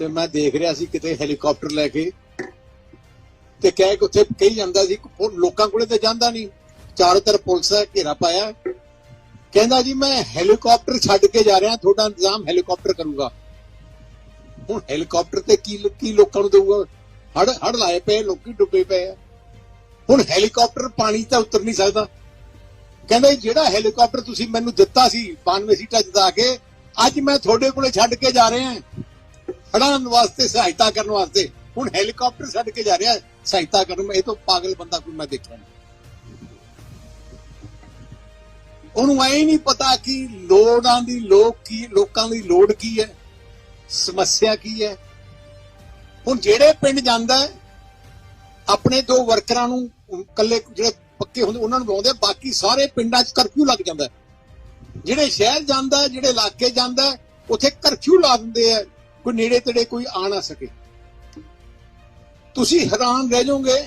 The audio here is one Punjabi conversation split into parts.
ਤੇ ਮੈਂ ਦੇਖ ਰਿਹਾ ਸੀ ਕਿਤੇ ਹੈਲੀਕਾਪਟਰ ਲੈ ਕੇ। ਤੇ ਕਹਿ ਕੇ ਉੱਥੇ ਕਹੀ ਜਾਂਦਾ ਸੀ ਲੋਕਾਂ ਕੋਲੇ ਤੇ ਜਾਂਦਾ ਨਹੀਂ। ਚਾਰੋਂ ਤਰਫ ਪੁਲਿਸ ਦਾ ਘੇਰਾ ਪਾਇਆ। ਕਹਿੰਦਾ ਜੀ, ਮੈਂ ਹੈਲੀਕਾਪਟਰ ਛੱਡ ਕੇ ਜਾ ਰਿਹਾ, ਤੁਹਾਡਾ ਇੰਤਜ਼ਾਮ ਹੈਲੀਕਾਪਟਰ ਕਰੂਗਾ। ਹੁਣ ਹੈਲੀਕਾਪਟਰ ਤੇ ਕੀ ਕੀ ਲੋਕਾਂ ਨੂੰ ਦੇਊਗਾ? ਹੜ ਹੜ ਲਾਏ ਪਏ, ਲੋਕੀ ਡੁੱਬੇ ਪਏ ਆ। ਹੁਣ ਹੈਲੀਕਾਪਟਰ ਪਾਣੀ ਤਾਂ ਉਤਰ ਨਹੀਂ ਸਕਦਾ। ਕਹਿੰਦਾ ਜਿਹੜਾ ਹੈਲੀਕਾਪਟਰ ਤੁਸੀਂ ਮੈਨੂੰ ਦਿੱਤਾ ਸੀ 92 ਸੀਟਾਂ ਜਿਤਾ ਕੇ, ਅੱਜ ਮੈਂ ਤੁਹਾਡੇ ਕੋਲੇ ਛੱਡ ਕੇ ਜਾ ਰਿਹਾ। ਹੜਾਂ ਵਾਸਤੇ, ਸਹਾਇਤਾ ਕਰਨ ਵਾਸਤੇ। ਹੁਣ ਹੈਲੀਕਾਪਟਰ ਛੱਡ ਕੇ ਜਾ ਰਿਹਾ, ਸਹਾਇਤਾ ਕਰਨ ਇਹ ਤੋਂ ਪਾਗਲ ਬੰਦਾ ਕੋਈ ਮੈਂ ਦੇਖਿਆ ਨਹੀਂ। ਉਹਨੂੰ ਐ ਨਹੀਂ ਪਤਾ ਕਿ ਲੋੜਾਂ ਦੀ ਲੋਕ ਕੀ, ਲੋਕਾਂ ਦੀ ਲੋੜ ਕੀ ਹੈ, ਸਮੱਸਿਆ ਕੀ ਹੈ। ਹੁਣ ਜਿਹੜੇ ਪਿੰਡ ਜਾਂਦਾ ਆਪਣੇ ਦੋ ਵਰਕਰਾਂ ਨੂੰ ਇਕੱਲੇ ਜਿਹੜੇ ਪੱਕੇ ਹੁੰਦੇ, ਉਹਨਾਂ ਨੂੰ ਬੁਲਾਉਂਦੇ ਬਾਕੀ ਸਾਰੇ ਪਿੰਡਾਂ 'ਚ ਕਰਫਿਊ ਲੱਗ ਜਾਂਦਾ ਜਿਹੜੇ ਸ਼ਹਿਰ ਜਾਂਦਾ ਜਿਹੜੇ ਇਲਾਕੇ ਜਾਂਦਾ ਉੱਥੇ ਕਰਫਿਊ ਲਾ ਦਿੰਦੇ ਆ ਕੋਈ ਨੇੜੇ ਤੇੜੇ ਕੋਈ ਆ ਨਾ ਸਕੇ। ਤੁਸੀਂ ਹੈਰਾਨ ਰਹਿ ਜਾਓਗੇ।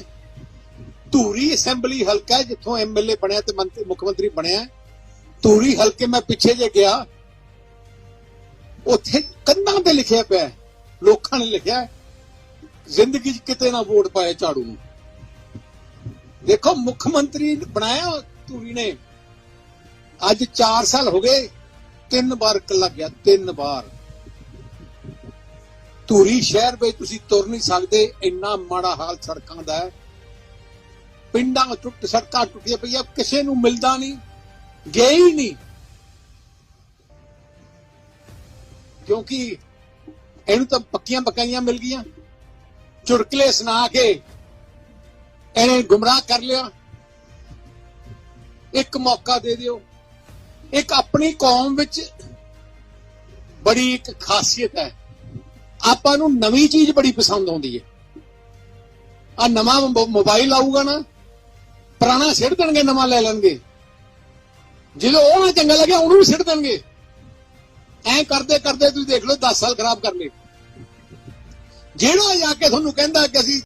ਧੂਰੀ ਅਸੈਂਬਲੀ ਹਲਕਾ ਜਿੱਥੋਂ ਐਮਐਲਏ ਬਣਿਆ ਤੇ ਮੰਤਰੀ, ਮੁੱਖ ਮੰਤਰੀ ਬਣਿਆ ਧੂਰੀ ਹਲਕੇ ਮੈਂ ਪਿੱਛੇ ਜੇ ਗਿਆ, ਉੱਥੇ ਕੰਨਾਂ ਤੇ ਲਿਖਿਆ ਪਿਆ ਲੋਕਾਂ ਨੇ ਲਿਖਿਆ ਜ਼ਿੰਦਗੀ 'ਚ ਕਿਤੇ ਨਾ ਵੋਟ ਪਾਏ ਝਾੜੂ ਨੂੰ। ਦੇਖੋ, ਮੁੱਖ ਮੰਤਰੀ ਬਣਾਇਆ ਧੂਰੀ ਨੇ। ਅੱਜ 4 ਸਾਲ ਹੋ ਗਏ, ਤਿੰਨ ਵਾਰ ਕੱਲਾ ਗਿਆ, ਤਿੰਨ ਵਾਰ। ਧੂਰੀ ਸ਼ਹਿਰ ਵਿੱਚ ਤੁਸੀਂ ਤੁਰ ਨਹੀਂ ਸਕਦੇ, ਇੰਨਾ ਮਾੜਾ ਹਾਲ ਸੜਕਾਂ ਦਾ ਹੈ। ਪਿੰਡਾਂ ਟੁੱਟ, ਸੜਕਾਂ ਟੁੱਟੀਆਂ ਪਈਆਂ, ਕਿਸੇ ਨੂੰ ਮਿਲਦਾ ਨਹੀਂ, ਗਏ ਹੀ ਨਹੀਂ। ਕਿਉਂਕਿ ਇਹਨੂੰ ਤਾਂ ਪੱਕੀਆਂ ਪਕਾਈਆਂ ਮਿਲ ਗਈਆਂ। ਚੁਟਕਲੇ ਸੁਣਾ ਕੇ ਇਹਨੇ ਗੁੰਮਰਾਹ ਕਰ ਲਿਆ। ਇੱਕ ਮੌਕਾ ਦੇ ਦਿਓ। ਇੱਕ ਆਪਣੀ ਕੌਮ ਵਿੱਚ ਬੜੀ ਇੱਕ ਖਾਸੀਅਤ ਹੈ। ਆਪਾਂ ਨੂੰ ਨਵੀਂ ਚੀਜ਼ ਬੜੀ ਪਸੰਦ ਆਉਂਦੀ ਹੈ ਆ ਨਵਾਂ ਮੋਬਾਈਲ ਆਊਗਾ ਨਾ, ਪੁਰਾਣਾ ਸਿੱਟ ਦੇਣਗੇ, ਨਵਾਂ ਲੈ ਲੈਣਗੇ। ਜਦੋਂ ਉਹ ਨਾ ਚੰਗਾ ਲੱਗਿਆ ਉਹਨੂੰ ਵੀ ਸਿੱਟ ਦੇਣਗੇ। ਐਂ ਕਰਦੇ ਕਰਦੇ ਤੁਸੀਂ ਦੇਖ ਲਓ 10 ਸਾਲ ਖਰਾਬ ਕਰ ਲਏ। ਜਿਹੜਾ ਜਾ ਕੇ ਤੁਹਾਨੂੰ ਕਹਿੰਦਾ ਕਿ ਅਸੀਂ